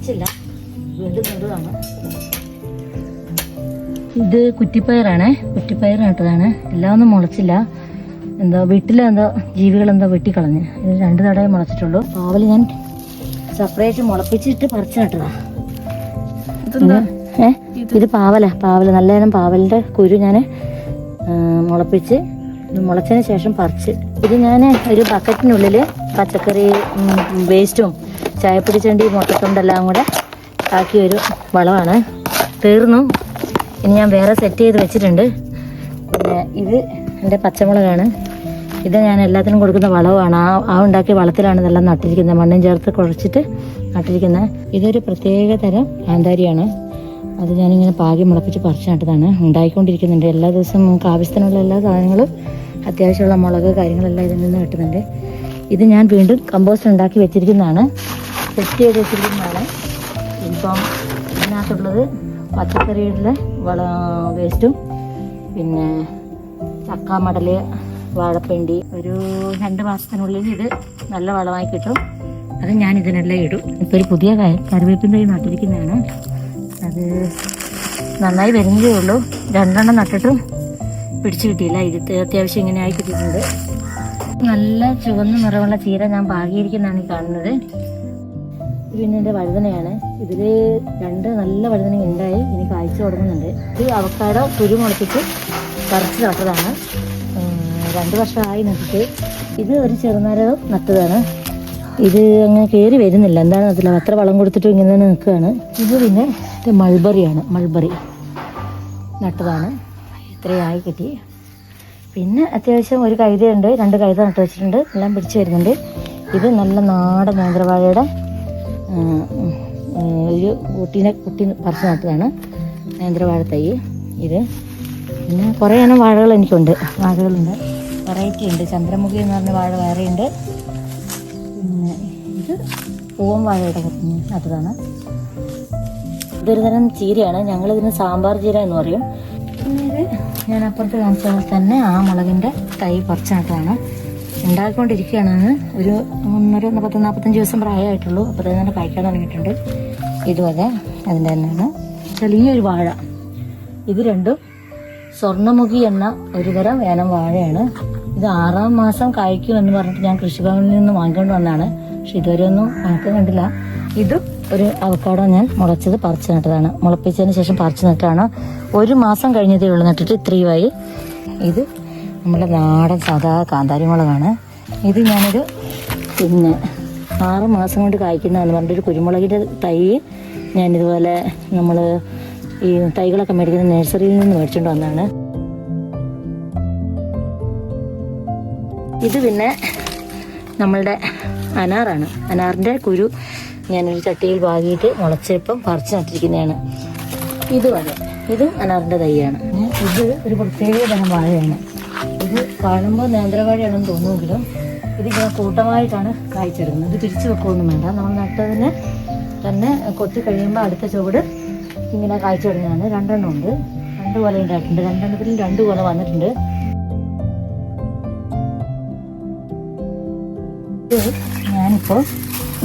മുളച്ചില്ല വീണ്ടും നടുവാണ് ഇത് കുറ്റിപ്പയറാണ്. കുറ്റിപ്പയർ നട്ടതാണ് എല്ലാം ഒന്നും മുളച്ചില്ല. എന്തോ വീട്ടിലെന്തോ ജീവികൾ എന്താ വെട്ടിക്കളഞ്ഞ്. ഇത് രണ്ട് തടയെ മുളച്ചിട്ടുള്ളൂ. രാവിലെ ഞാൻ സെപ്പറേറ്റ് മുളപ്പിച്ചിട്ട് പറിച്ചു നട്ടതാ ഏഹ് ഇത് പാവല. പാവല. നല്ല ഇനം പാവലിന്റെ കുരു ഞാൻ മുളപ്പിച്ച് മുളച്ചതിന് ശേഷം പറിച്ച്. ഇത് ഞാൻ ഒരു ബക്കറ്റിനുള്ളിൽ പച്ചക്കറി വേസ്റ്റും ചായപ്പൊടി ചണ്ടി മുട്ടത്തൊണ്ടെല്ലാം കൂടെ ആക്കിയൊരു വളമാണ് തീർന്നു. ഇനി ഞാൻ വേറെ സെറ്റ് ചെയ്ത് വെച്ചിട്ടുണ്ട്. പിന്നെ ഇത് എന്റെ പച്ചമുളകാണ്. ഇത് ഞാൻ എല്ലാത്തിനും കൊടുക്കുന്ന വളവാണ് ആ ആ ഉണ്ടാക്കിയ വളത്തിലാണ് ഇതെല്ലാം നട്ടിരിക്കുന്നത്. മണ്ണും ചേർത്ത് കുഴച്ചിട്ട് നട്ടിരിക്കുന്നത്. ഇതൊരു പ്രത്യേക തരം കാന്താരിയാണ് അത് ഞാനിങ്ങനെ പാകി മുളപ്പിച്ച് പറിച്ചു നട്ടതാണ്. ഉണ്ടായിക്കൊണ്ടിരിക്കുന്നുണ്ട്. എല്ലാ ദിവസവും നമുക്ക് ആവശ്യത്തിനുള്ള എല്ലാ സാധനങ്ങളും അത്യാവശ്യമുള്ള മുളക് കാര്യങ്ങളെല്ലാം ഇതിൽ നിന്ന് കിട്ടുന്നുണ്ട്. ഇത് ഞാൻ വീണ്ടും കമ്പോസ്റ്റ് ഉണ്ടാക്കി വെച്ചിരിക്കുന്നതാണ്. സെറ്റ് ചെയ്ത് വെച്ചിരിക്കുന്നതാണ്. ഇപ്പം ഇതിനകത്തുള്ളത് പച്ചക്കറിയുടെ വള വേസ്റ്റും പിന്നെ ചക്ക മടൽ വാഴപ്പിണ്ടി. ഒരു രണ്ട് മാസത്തിനുള്ളിൽ ഇത് നല്ല വളമായി കിട്ടും. അത് ഞാൻ ഇതിനെല്ലാം ഇടും. ഇപ്പോൾ ഒരു പുതിയ കറിവേപ്പിൻ തൈ നട്ടിരിക്കുന്നതാണ്. അത് നന്നായി വരുന്നതേ ഉള്ളൂ. രണ്ടെണ്ണം നട്ടിട്ടും പിടിച്ചു കിട്ടിയില്ല. ഇത് അത്യാവശ്യം ഇങ്ങനെ ആയി കിട്ടിയിട്ടുണ്ട്. നല്ല ചുവന്ന നിറമുള്ള ചീര ഞാൻ പാകിയിരിക്കുന്നതാണ് കാണുന്നത്. പിന്നെ എന്റെ വഴുതനയാണ്. ഇതിൽ രണ്ട് നല്ല വഴുതന ഉണ്ടായി ഇനി കായ്ച്ചു തുടങ്ങുന്നുണ്ട്. ഇത് അവക്കാടോ കുരു മുളപ്പിച്ച് പറിച്ച് നട്ടതാണ് രണ്ട് വർഷമായി നട്ടിട്ട്. ഇത് ഒരു ചെറുനാരകം നട്ടതാണ്. ഇത് അങ്ങനെ കയറി വരുന്നില്ല. എന്താണ് അറിയില്ല അത്ര വളം കൊടുത്തിട്ടും ഇങ്ങനെ തന്നെ നിൽക്കുകയാണ്. ഇത് പിന്നെ മൾബറിയാണ്. മൾബറി നട്ടതാണ്. ഇത്രയായി കിട്ടി. പിന്നെ അത്യാവശ്യം ഒരു കൈതയുണ്ട് രണ്ട് കൈത നട്ട് വെച്ചിട്ടുണ്ട് എല്ലാം പിടിച്ചു വരുന്നുണ്ട്. ഇത് നല്ല നാടൻ നേന്ത്രവാഴയുടെ ഒരു കുട്ടീനെ കുട്ടി പറിച്ചു നട്ടതാണ് നേന്ത്രവാഴ തൈ. ഇത് പിന്നെ കുറേ ഇനം വാഴകൾ എനിക്കുണ്ട്. വാഴകളുണ്ട്. വെറൈറ്റി ഉണ്ട്. ചന്ദ്രമുഖി എന്ന് പറഞ്ഞ വാഴ വേറെയുണ്ട്. പിന്നെ ഇത് പൂവൻ വാഴയുടെ നട്ടതാണ്. ഇതൊരു തരം ചീരയാണ്. ഞങ്ങളിതിന് സാമ്പാർ ചീര എന്ന് പറയും. പിന്നെ ഇത് ഞാൻ അപ്പുറത്ത് കാണിച്ച പോലെ തന്നെ ആ മുളകിന്റെ തൈ കുറച്ചായിട്ടാണ് ഉണ്ടാക്കിക്കൊണ്ടിരിക്കുകയാണെന്ന് ഉണ്ടാക്കിക്കൊണ്ടിരിക്കുകയാണ് ഒരു ഒന്നര പത്ത് നാൽപ്പത്തഞ്ച് ദിവസം പ്രായമായിട്ടുള്ളൂ. അപ്പോൾ തന്നെ കഴിക്കാൻ തുടങ്ങിയിട്ടുണ്ട്. ഇതുപോലെ അതിന്റെ തന്നെയാണ് ചെറിയൊരു വാഴ ഇത് രണ്ടും സ്വർണമുഖി എന്ന ഒരുതരം വേനം വാഴയാണ്. ഇത് ആറാം മാസം കായ്ക്കും എന്ന് പറഞ്ഞിട്ട് ഞാൻ കൃഷിഭവനിൽ നിന്ന് വാങ്ങിക്കൊണ്ട് വന്നതാണ്. പക്ഷെ ഇതുവരെ ഒന്നും ഉണക്കം കണ്ടില്ല. ഇതും ഒരു അവക്കാടോ ഞാൻ മുളച്ചത് പറിച്ച് നട്ടതാണ്. മുളപ്പിച്ചതിന് ശേഷം പറിച്ച് നട്ടതാണ്. ഒരു മാസം കഴിഞ്ഞതേ ഉള്ളൂ നട്ടിട്ട് ഇത്രയുമായി ഇത് നമ്മുടെ നാടൻ സാധാ കാന്താരി മുളകാണ്. ഇത് ഞാനൊരു പിന്നെ ആറ് മാസം കൊണ്ട് കായ്ക്കുന്നതെന്ന് പറഞ്ഞിട്ടൊരു കുരുമുളകിന്റെ തൈ ഞാനിതുപോലെ നമ്മൾ ഈ തൈകളൊക്കെ മേടിക്കുന്ന നഴ്സറിയിൽ നിന്ന് മേടിച്ചുകൊണ്ട് വന്നതാണ്. ഇത് പിന്നെ നമ്മളുടെ അനാറാണ്. അനാറിന്റെ കുരു ഞാനൊരു ചട്ടിയിൽ വാങ്ങിയിട്ട് മുളച്ചപ്പം പറിച്ച് നട്ടിരിക്കുന്നതാണ്. ഇതും അതെ ഇത് അനാറിന്റെ തൈയാണ്. ഇത് ഒരു പ്രത്യേക തരം വാഴയാണ്. ഇത് കാണുമ്പോൾ നേന്ത്രവാഴയാണെന്ന് തോന്നുമെങ്കിലും ഇതിങ്ങനെ കൂട്ടമായിട്ടാണ് കായ്ച്ചെടുക്കുന്നത് ഇത് തിരിച്ചു വെക്കുകയൊന്നും വേണ്ട. നമ്മൾ നട്ടതിന് തന്നെ കൊത്തി കഴിയുമ്പോൾ അടുത്ത ചുവട് ഇങ്ങനെ കായ്ച്ചു തുടങ്ങിയാണ് രണ്ടെണ്ണം ഉണ്ട്. രണ്ട് കൊല ഉണ്ടായിട്ടുണ്ട്. രണ്ടെണ്ണത്തിലും രണ്ട് കൊല വന്നിട്ടുണ്ട്. ഞാനിപ്പോൾ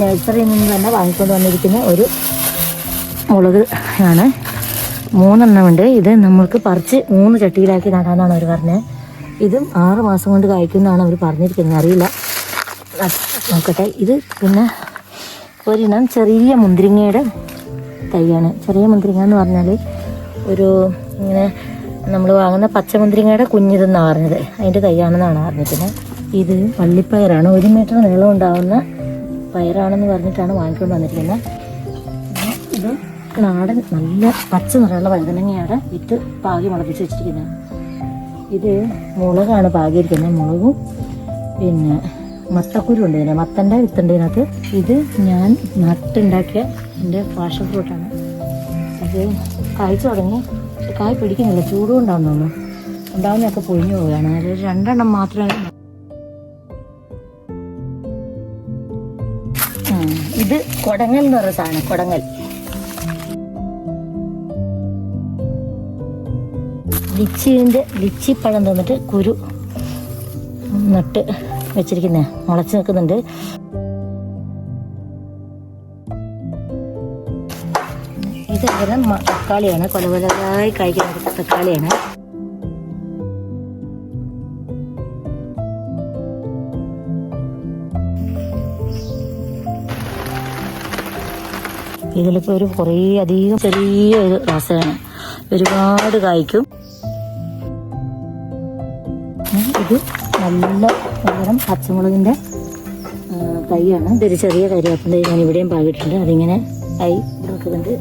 നഴ്സറിയിൽ നിന്ന് തന്നെ വാങ്ങിക്കൊണ്ട് വന്നിരിക്കുന്ന ഒരു മുളക് ആണ്. മൂന്നെണ്ണമുണ്ട് ഇത് നമ്മൾക്ക് പറിച്ച് മൂന്ന് ചട്ടിയിലാക്കി നടാന്നാണ് അവർ പറഞ്ഞത് ഇതും ആറ് മാസം കൊണ്ട് കായ്ക്കുന്നതാണ് അവർ പറഞ്ഞിരിക്കുന്നത്. അറിയില്ല. നോക്കട്ടെ. ഇത് പിന്നെ ഒരിനം ചെറിയ മുന്തിരിങ്ങയുടെ തൈയാണ്. ചെറിയ മുന്തിരിങ്ങ എന്ന് പറഞ്ഞാൽ ഒരു ഇങ്ങനെ നമ്മൾ വാങ്ങുന്ന പച്ചമുന്തിരിങ്ങയുടെ കുഞ്ഞിതെന്നാണ് പറഞ്ഞത്. അതിന്റെ തൈയാണെന്നാണ് പറഞ്ഞിരിക്കുന്നത്. ഇത് പള്ളിപ്പയറാണ്. ഒരു മീറ്റർ നീളം ഉണ്ടാവുന്ന പയറാണെന്ന് പറഞ്ഞിട്ടാണ് വാങ്ങിക്കൊണ്ട് വന്നിരിക്കുന്നത്. ഇത് നാടൻ നല്ല പച്ച നിറമുള്ള വഴുതനങ്ങയാണ് വിത്ത് പാകി മുളപ്പിച്ച് വെച്ചിരിക്കുന്നത്. ഇത് മുളകാണ് പാകിയിരിക്കുന്നത് മുളകും പിന്നെ മത്തക്കുരു ഉണ്ട് ഇതിന് മത്തന്റെ വിത്തുണ്ട് ഇതിനകത്ത്. ഇത് ഞാൻ നട്ടുണ്ടാക്കിയ എന്റെ പാഷൻ ഫ്രൂട്ടാണ് ഇത് കായ്ച്ചു തുടങ്ങി കായ് പിടിക്കുന്നില്ല ചൂടുകൊണ്ടാണെന്ന് തോന്നുന്നു. ഉണ്ടാവുന്നതൊക്കെ പൊഴിഞ്ഞു പോവുകയാണ്. അതിൽ രണ്ടെണ്ണം മാത്രമേ ഇത് കൊടങ്ങൽ എന്ന് പറയുന്ന സാധനം കൊടങ്ങൽ. ലിച്ചിന്റെ ലിച്ചിപ്പഴം തന്നിട്ട് കുരു നട്ട് വെച്ചിരിക്കുന്നത് മുളച്ച് നിൽക്കുന്നുണ്ട് ഇതെല്ലാം തക്കാളിയാണ് കൊല കൊലതായി കഴിക്കുന്ന തക്കാളിയാണ്. ഇതിലിപ്പോൾ ഒരു കുറേ അധികം ചെറിയ ഒരു രസമാണ് ഒരുപാട് കായ്ക്കും. ഇത് നല്ല പകരം പച്ചമുളകിന്റെ തൈയാണ്. ഇതൊരു ചെറിയ കരിയാപ്പിന്റെ ഞാൻ ഇവിടെയും പാകിയിട്ടുണ്ട്. അതിങ്ങനെ ആയി ഇവിടെ നിൽക്കുന്നുണ്ട്